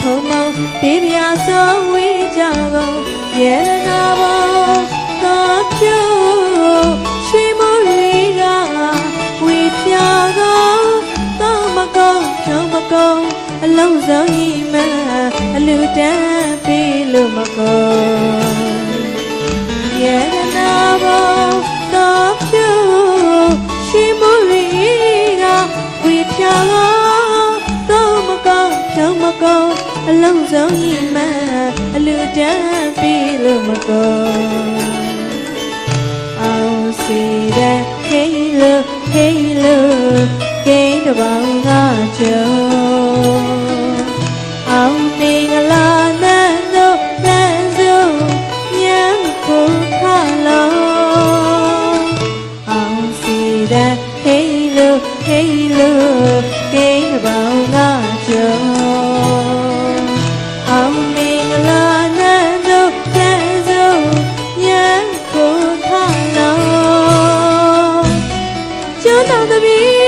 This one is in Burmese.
ဖုံမောင်ပြပြဆောင်းဝေးကြကုန်ရဲ့ လုံးစုံဤမအလူတန်းပေးလို့မကုန်ရေနာဘောသောကျိုးရွှေမရီကဝေပြာသောသောမကုန်းချုံမကုန်းအလုံးစုံဤမအလူတန်းပေးလို့မကုန်အောင်စီတဲ့ဟေးလို့ဟေးလို့ကိန်းတပေါင်းကကြုံ 他的名